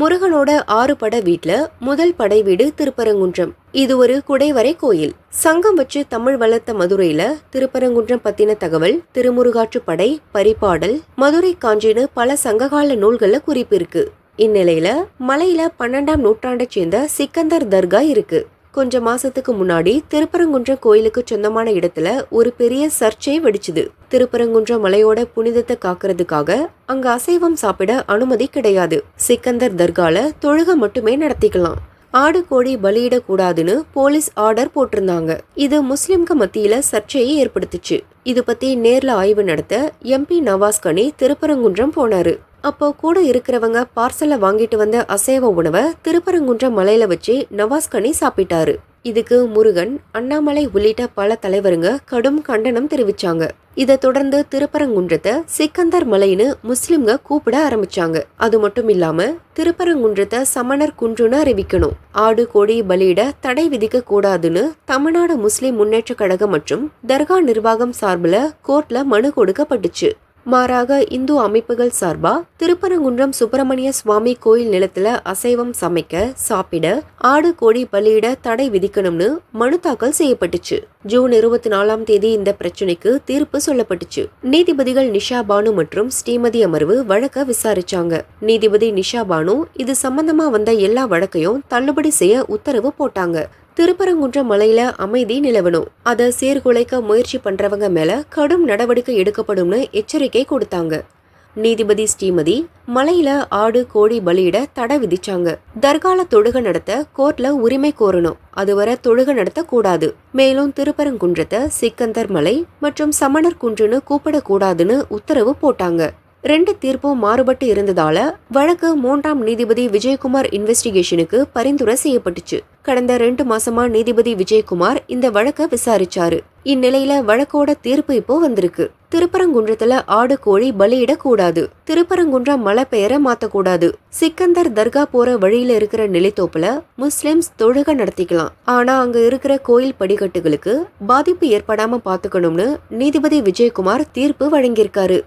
முருகனோட ஆறு பட வீட்ல முதல் படை வீடு திருப்பரங்குன்றம். இது ஒரு குடைவரை கோயில். சங்கம் வச்சு தமிழ் வளர்த்த மதுரையில திருப்பரங்குன்றம் பத்தின தகவல் திருமுருகாற்று படை பரிபாடல் மதுரை காஞ்சின்னு பல சங்ககால நூல்கள்ல குறிப்பு இருக்கு. இந்நிலையில மலையில பன்னெண்டாம் நூற்றாண்டை சேர்ந்த சிக்கந்தர் தர்கா இருக்கு. கொஞ்ச மாசத்துக்கு முன்னாடி திருப்பரங்குன்றம் கோயிலுக்கு சொந்தமான இடத்துல ஒரு பெரிய சர்ச்சை வெடிச்சுது. திருப்பரங்குன்றம் மலையோட புனிதத்தை காக்கிறதுக்காக அங்க அசைவம் சாப்பிட அனுமதி கிடையாது. சிக்கந்தர் தர்கால தொழுக மட்டுமே நடத்திக்கலாம். ஆடு கோழி பலியிடக்கூடாதுன்னு போலீஸ் ஆர்டர் போட்டிருந்தாங்க. இது முஸ்லிம்க மத்தியில சர்ச்சையை ஏற்படுத்துச்சு. இது பத்தி நேர்ல ஆய்வு நடத்த எம்பி நவாஸ் கனி திருப்பரங்குன்றம் போனாரு. அப்போ கூட இருக்கிறவங்க பார்சலை வாங்கிட்டு வந்த அசைவ உணவை திருப்பரங்குன்றம் மலையில வச்சு நவாஸ்கனி சாப்பிட்டாரு. இதுக்கு முருகன் அண்ணாமலை உள்ளிட்ட பல தலைவருங்க கடும் கண்டனம் தெரிவிச்சாங்க. இதை தொடர்ந்து திருப்பரங்குன்றத்தை சிக்கந்தர் மலைன்னு முஸ்லிம்க கூப்பிட ஆரம்பிச்சாங்க. அது மட்டும் இல்லாம திருப்பரங்குன்றத்தை சமணர் குன்றுன்னு அறிவிக்கணும். ஆடு கோடி பலியிட தடை விதிக்க கூடாதுன்னு தமிழ்நாடு முஸ்லிம் முன்னேற்ற கழகம் மற்றும் தர்கா நிர்வாகம் சார்பில் கோர்ட்ல மனு கொடுக்கப்பட்டுச்சு. மாறாக இந்து அமைப்புகள் சார்பா திருப்பரங்குன்றம் சுப்பிரமணிய சுவாமி கோயில் நிலத்துல அசைவம் சமைக்க சாப்பிட ஆடு கோழி பலியிட தடை விதிக்கணும்னு மனு தாக்கல் செய்யப்பட்டுச்சு. ஜூன் இருபத்தி நாலாம் தேதி இந்த பிரச்சனைக்கு தீர்ப்பு சொல்லப்பட்டுச்சு. நீதிபதிகள் நிஷா பானு மற்றும் ஸ்ரீமதி அமர்வு வழக்க விசாரிச்சாங்க. நீதிபதி நிஷா பானு இது சம்பந்தமா வந்த எல்லா வழக்கையும் தள்ளுபடி செய்ய உத்தரவு போட்டாங்க. திருப்பரங்குன்றம் மலையில அமைதி நிலவணும். அதை சீர்குலைக்க முயற்சி பண்றவங்க மேல கடும் நடவடிக்கை எடுக்கப்படும்னு எச்சரிக்கை கொடுத்தாங்க. நீதிபதி ஸ்ரீமதி மலையில ஆடு கோழி பலியிட தடை விதிச்சாங்க. தர்கால தொழுக நடத்த கோர்ட்ல உரிமை கோரணும். அதுவரை தொழுக நடத்த கூடாது மேலும் திருப்பரங்குன்றத்தை சிக்கந்தர் மலை மற்றும் சமணர் குன்றுன்னு கூப்பிடக்கூடாதுன்னு உத்தரவு போட்டாங்க. ரெண்டு தீர்ப்பும் மாறுபட்டு இருந்ததால வழக்கு மூன்றாம் நீதிபதி விஜயகுமார் இன்வெஸ்டிகேஷனுக்கு பரிந்துரை செய்யப்பட்டுச்சு. கடந்த ரெண்டு மாசமா நீதிபதி விஜயகுமார் இந்த வழக்க விசாரிச்சாரு. இந்நிலையில வழக்கோட தீர்ப்பு இப்போ வந்திருக்கு. திருப்பரங்குன்றத்துல ஆடு கோழி பலியிட கூடாது திருப்பரங்குன்றம் மலை பெயரை மாத்தக்கூடாது. சிக்கந்தர் தர்கா போற வழியில இருக்கிற நிலைத்தோப்புல முஸ்லிம்ஸ் தொழுக நடத்திக்கலாம். ஆனா அங்க இருக்கிற கோயில் படிக்கட்டுகளுக்கு பாதிப்பு ஏற்படாம பாத்துக்கணும்னு நீதிபதி விஜயகுமார் தீர்ப்பு வழங்கியிருக்காரு.